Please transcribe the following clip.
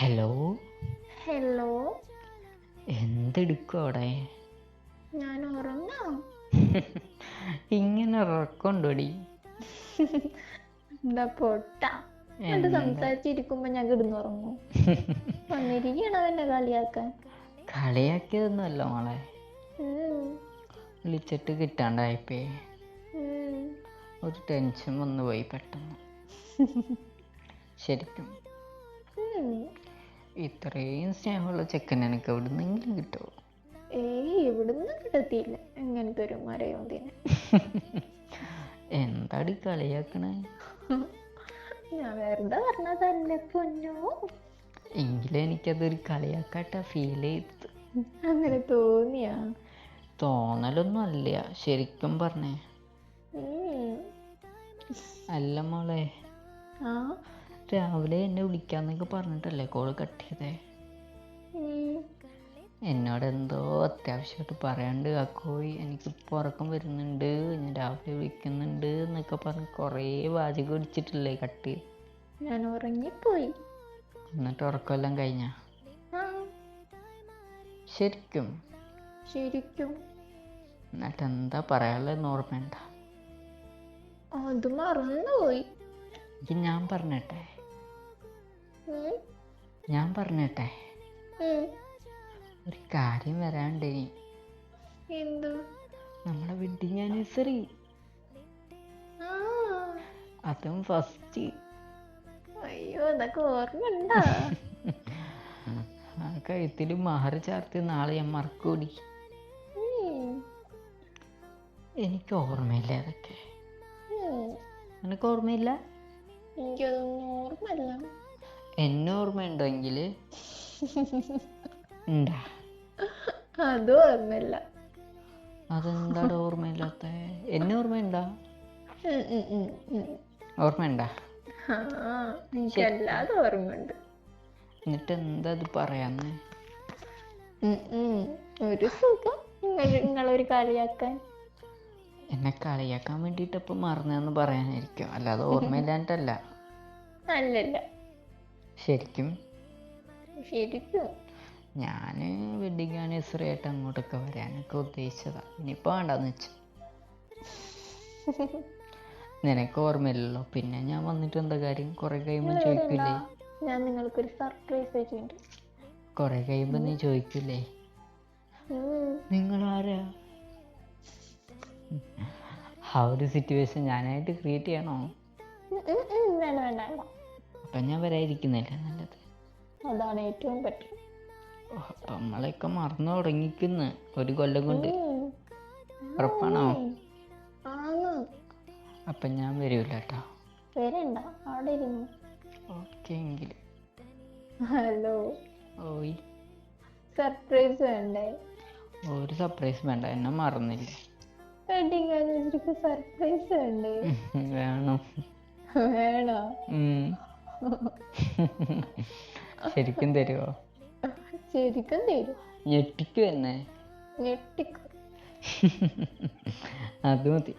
Hello hello എന്തെടുക്കും അവിടെ ഞാൻ ഉറങ്ങാം? ഇങ്ങനെ ഉറക്കമുണ്ടോടി എന്താ പൊട്ട? എന്നിട്ട് സംസാരിച്ചിരിക്കുമ്പോ ഞാൻ കിടന്നുറങ്ങും. വന്നിരിക്കണം എന്നെ കളിയാക്കാൻ? കളിയാക്കിയതൊന്നുമല്ല മോളെ. വിളിച്ചിട്ട് കിട്ടാണ്ടായിപ്പേ. ഒരു ടെൻഷൻ വന്നു പോയി പെട്ടെന്ന്. ശരിക്കും. ഇത്രയും സ്നേഹമുള്ള ചെക്കൻ എനിക്ക് എവിടെ നിന്നെങ്കിലും കിട്ടുമോ? ഏയ് ഇവിടുന്ന് കിട്ടത്തിയില്ല ഇങ്ങനത്തെ ഒരു മരയോന്തിനെ. എന്താടി കളിയാക്കണേ? ഞാൻ വെറുതെ പറഞ്ഞതല്ലേ പൊന്നോ. എങ്കിലും എനിക്കതൊരു കളിയാക്കാട്ട ഫീൽ ചെയ്തത്. അങ്ങനെ തോന്നിയാ? തോന്നലൊന്നും അല്ല ശരിക്കും പറഞ്ഞേ. അല്ല മോളെ. ആ? രാവിലെ എന്നെ വിളിക്കാന്നൊക്കെ പറഞ്ഞിട്ടല്ലേ കോൾ കട്ട് ചെയ്തേ എന്നോട് എന്തോ അത്യാവശ്യമായിട്ട് പറയാണ്ട് അക്കോയി എനിക്ക് ഉറക്കം വരുന്നുണ്ട് ഞാൻ രാവിലെ വിളിക്കുന്നുണ്ട് എന്നൊക്കെ പറഞ്ഞ് കുറേ വാചകം അടിച്ചിട്ടില്ലേ കട്ട്. ചെയ്ത് ഞാൻ ഉറങ്ങിപ്പോയി. എന്നിട്ട് ഉറക്കമെല്ലാം കഴിഞ്ഞ? ശരിക്കും? ശരിക്കും. എന്നിട്ട് എന്താ പറയാനുള്ള ഓർമ്മയുണ്ട? അത് മറന്നുപോയി. ഞാൻ പറഞ്ഞിട്ടെ. ഞാൻ പറഞ്ഞട്ടെ. ഒരു കാര്യം വരാണ്ട് നമ്മളെ വെഡിങ് ആനിവേഴ്സറി അതും ഫസ്റ്റ് അയ്യോ അതൊക്കെ ഓർമ്മണ്ടാ ആ കഴുത്തിൽ മഹർ ചാർത്തി നാളെ ഞാൻ മറക്കൂടി. എനിക്ക് ഓർമ്മയില്ല അതൊക്കെ. നിനക്ക് ഓർമ്മയില്ല? എനിക്കതൊന്നും ഓർമ്മല്ല എന്നെ ഓർമ്മയുണ്ടെങ്കിൽ ഉണ്ടാ? അതും ഓർമ്മല്ല അതെന്താടാ ഓർമ്മയില്ലാത്ത? എന്നെ ഓർമ്മയുണ്ടാ. ഓർമ്മയുണ്ടാ? എനിക്കല്ലാതെ ഓർമ്മയുണ്ട്. എന്നിട്ട് എന്താ ഇത് പറയാന്ന്. ഒരു സുഖം. നിങ്ങളൊരു കളിയാക്കാൻ. എന്നെ കളിയാക്കാൻ വേണ്ടിയിട്ട് ഇപ്പം മറന്നതെന്ന് പറയാനായിരിക്കും. അല്ലാതെ ഓർമ്മയില്ലാണ്ടല്ല അല്ലല്ല. ശരിക്കും? ശരിക്കും. ഞാൻ വെഡിങ് ആനിവേഴ്സറി ആയിട്ട് അങ്ങോട്ടൊക്കെ വരാനൊക്കെ ഉദ്ദേശിച്ചതാ. ഇനിയിപ്പോൾ വേണ്ടെന്ന് വെച്ചു. നിനക്ക് ഓർമ്മയില്ലല്ലോ? പിന്നെ ഞാൻ വന്നിട്ട് എന്താ കാര്യം? കുറെ കഴിയുമ്പോൾ ചോദിക്കില്ലേ ഞാൻ നിങ്ങൾക്കൊരു സർപ്രൈസ് വെച്ചിട്ടുണ്ട്. കുറെ കഴിയുമ്പോൾ നീ ചോദിക്കില്ലേ നിങ്ങൾ ആരാ ആ ഒരു സിറ്റുവേഷൻ ഞാനായിട്ട് ക്രിയേറ്റ് ചെയ്യണോ. വേണ്ട വേണ്ട വേണ്ട. അപ്പം ഞാൻ വരാതിരിക്കുന്നില്ല നല്ലത്. അതാണ് ഏറ്റവും അപ്പം നമ്മളെയൊക്കെ മറന്നു തുടങ്ങിക്കുന്നു ഒരു കൊല്ലം കൊണ്ട്. ഉറപ്പാണോ? അപ്പൊ ഞാൻ വരൂല കേട്ടോ. വരണ്ട അവിടെ ഇരുന്നു. ഓക്കെ എങ്കിൽ ഹലോ. ഓയ്. സർപ്രൈസ് വേണ്ടേ? ഒരു സർപ്രൈസ് വേണ്ട എന്നെ മറന്നില്ലേ. വെഡിങ് ആനിവേഴ്സറിക്ക് സർപ്രൈസ് വേണ്ടേ? വേണം. വേണോ. ശരിക്കും തരുമോ ശരിക്കും തരും. ഞെട്ടിക്കും എന്നെ? ഞെട്ടിക്കും. അത് മതി.